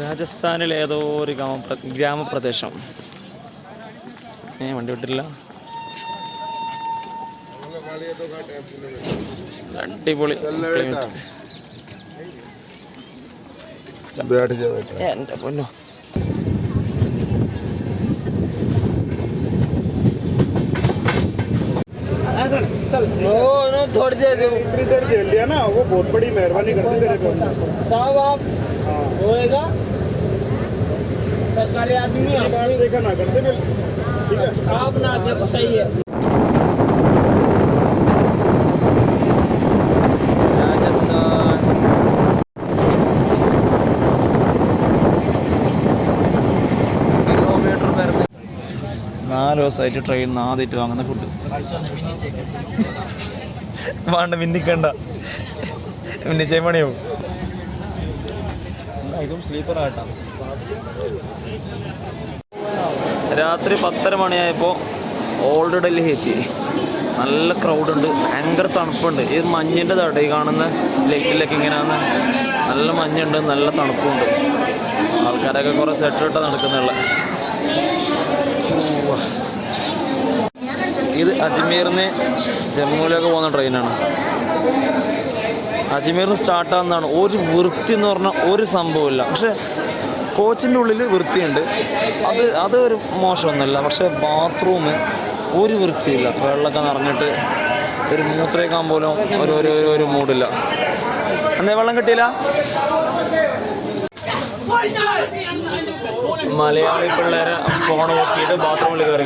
രാജസ്ഥാനിലെ ഏതോ ഒരു ഗ്രാമ ഗ്രാമപ്രദേശം ഏ വണ്ടി വിട്ടില്ല അടിപൊളി climate. बैठ जा बेटा എൻ്റെ പൊന്നോ थोड़ी देर इतनी देर झेल लिया ना वो बहुत बड़ी मेहरबानी करती तेरे पे साहब आप होएगा सरकारी आदमी ये बात देखा ना करते फिर ठीक है आप ना देखो सही है രാജസ്ഥാൻ കിലോമീറ്റർ വരുന്ന നാല് ദിവസമായിട്ട് ട്രെയിൻ ആദ്യമായിട്ട് വാങ്ങുന്ന ഫുഡ് വേണ്ട മിന്നിക്കണ്ട മിന്നിച്ചേ മണിയാവും ഇതും സ്ലീപ്പർ ആട്ടാ രാത്രി പത്തര മണിയായപ്പോൾ ഓൾഡ് ഡൽഹി എത്തി. നല്ല ക്രൗഡുണ്ട് ഭയങ്കര തണുപ്പുണ്ട്. ഇത് മഞ്ഞിന്റെ തട ഈ കാണുന്ന ലൈറ്റിലൊക്കെ ഇങ്ങനെയാണ്. നല്ല മഞ്ഞുണ്ട് നല്ല തണുപ്പുണ്ട്. ആൾക്കാരൊക്കെ കുറേ സെറ്റിലിട്ട് നടക്കുന്നുള്ള ഇത് അജ്മീറിന് ജമ്മുവിലേക്ക് പോകുന്ന ട്രെയിനാണ് അജ്മീറിന് സ്റ്റാർട്ടാകുന്നതാണ് ഒരു വൃത്തി എന്ന് പറഞ്ഞാൽ ഒരു സംഭവമില്ല. പക്ഷേ കോച്ചിന്റെ ഉള്ളിൽ വൃത്തിയുണ്ട്. അത് അത് ഒരു മോശമൊന്നുമല്ല. പക്ഷേ ബാത്റൂം ഒരു വൃത്തിയില്ല. വെള്ളമൊക്കെ നിറഞ്ഞിട്ട് ഒരു മൂത്രയേക്കാൻ പോലും ഒരു ഒരു ഒരു മൂടില്ല. എന്നേ വെള്ളം കിട്ടിയില്ല? മലയാളി പിള്ളേരെ ഫോൺ നോക്കിയിട്ട് ബാത്റൂമിൽ കയറി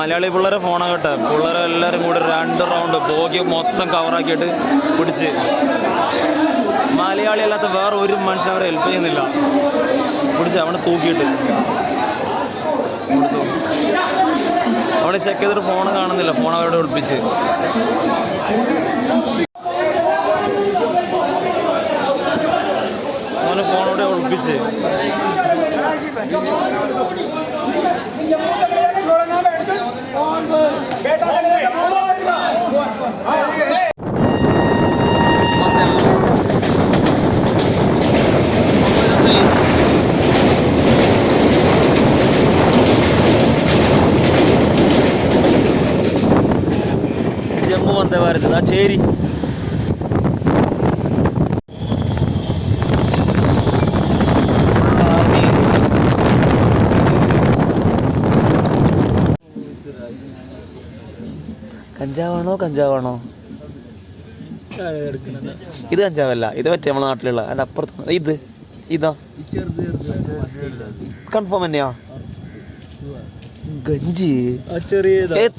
മലയാളി പിള്ളേരെ ഫോണാണ് കേട്ടോ പിള്ളേരെ എല്ലാവരും കൂടെ രണ്ട് റൗണ്ട് ബോഗി മൊത്തം കവറാക്കിയിട്ട് പിടിച്ച്. മലയാളി അല്ലാത്ത വേറെ ഒരു മനുഷ്യൻ അവരെ ഹെൽപ്പ് ചെയ്യുന്നില്ല. പിടിച്ച് അവനെ തൂക്കിയിട്ട്. അവിടെ ചെക്ക് ചെയ്തിട്ട് ഫോൺ കാണുന്നില്ല. ഫോൺ അവരോട് ഒളിപ്പിച്ച്. ഫോൺ അവിടെ ഒളിപ്പിച്ച്. ജമ്മു പറയുന്നത് ആ ചേരി. കഞ്ചാവാണോ കഞ്ചാവാണോ? ഇത് കഞ്ചാവല്ല. ഇത് പറ്റിയ നമ്മളെ നാട്ടിലുള്ള അതിന്റെ അപ്പുറത്ത്. ഇത്. ഇതാ. കൺഫേം തന്നെയാ. ഗഞ്ചി.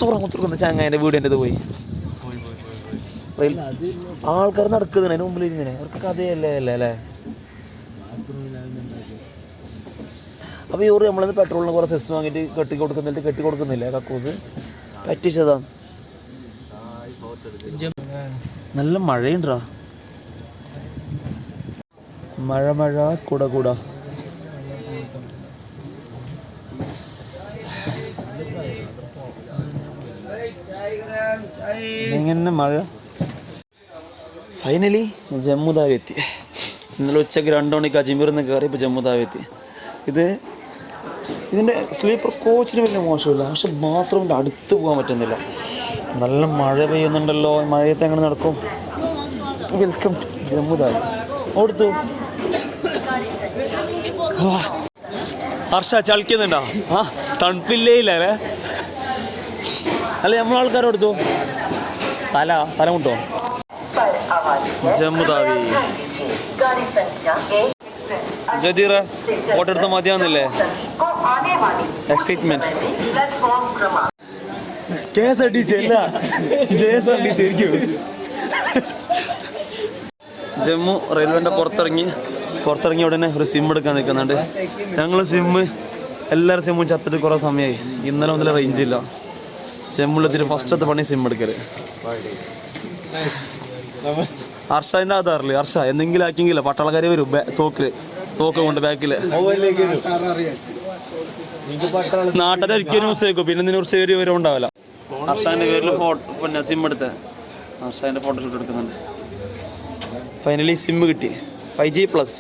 തുറന്നു തുറക്കുന്ന ചങ്ങാന്റെ വീടിന്റെ പോയി. റെയിൽ ആൾക്കാർ നടക്കുന്നതിന് അതിന് മുമ്പിൽ ഇങ്ങനെ അവർക്ക് കഥയല്ലേ അല്ലേ അല്ലേ? അപ്പോൾ ഇവർ നമ്മളിന്ന് പെട്രോളിന് കുറേ സെസ് വാങ്ങിയിട്ട് കെട്ടി കൊടുക്കുന്നില്ല കെട്ടി കൊടുക്കുന്നില്ല കക്കൂസ്? പറ്റിച്ചതാണ് നല്ല മഴയുണ്ടാ? മഴ മഴ കുട കുട. എങ്ങനെ മഴ? ഫൈനലി ജമ്മു എത്തി ഇന്നലെ ഉച്ചയ്ക്ക് രണ്ട് മണിക്ക് അജ്മീറിൽ നിന്ന് കയറി ഇപ്പോൾ ജമ്മു എത്തി ഇത് ഇതിന്റെ സ്ലീപ്പർ കോച്ചിന് വലിയ മോശമില്ല. പക്ഷെ ബാത്റൂമിന്റെ അടുത്ത് പോകാൻ പറ്റുന്നില്ല. നല്ല മഴ പെയ്യുന്നുണ്ടല്ലോ. മഴയത്ത് എങ്ങനെ നടക്കും? വെൽക്കം ടു ജമ്മു ഓടുത്തു. ഹർഷ ചളിക്കുന്നുണ്ടോ? ആ തണുപ്പില്ലേ ഇല്ല അല്ലേ? അല്ല നമ്മളാൾക്കാർ കൊടുത്തു തല തല മുട്ടോ? ജമ്മുതാവി ജദീറ photo മതിയാവുന്നില്ലേ? Excitement K S R T C അല്ല. J S R T C ആയിരിക്കും. ജമ്മു റെയിൽവേന്റെ പുറത്തിറങ്ങി പുറത്തിറങ്ങിയ ഉടനെ ഒരു സിം എടുക്കാൻ നിൽക്കുന്നുണ്ട്. ഞങ്ങൾ സിമ്മ് എല്ലാവരും സിമ്മും ചത്തിട്ട് കുറേ സമയമായി ഇന്നലെ മുതൽ റേഞ്ചില്ല ജമ്മുള്ളത്തിൽ ഫസ്റ്റത്തെ പണി സിം എടുക്കൽ ഹർഷന്റെ ആധാറിൽ ഹർഷ എന്തെങ്കിലും ആക്കിയെങ്കിലോ പട്ടാളക്കാരി വരും തോക്കിൽ തോക്ക് കൊണ്ട് ബാക്കിൽ. നാട്ടിൽ ഒരിക്കലും ന്യൂസ് കേൾക്കും പിന്നെ ഇതിനെ കുറിച്ച് ഒരു വിവരം ഉണ്ടാവില്ല. ഹർഷാന്റെ പേരിൽ ഫോട്ടോ പിന്നെ സിം എടുത്ത. ഹർഷാന്റെ ഫോട്ടോഷൂട്ട് എടുക്കുന്നുണ്ട്. ഫൈനലി സിം കിട്ടി. Five G plus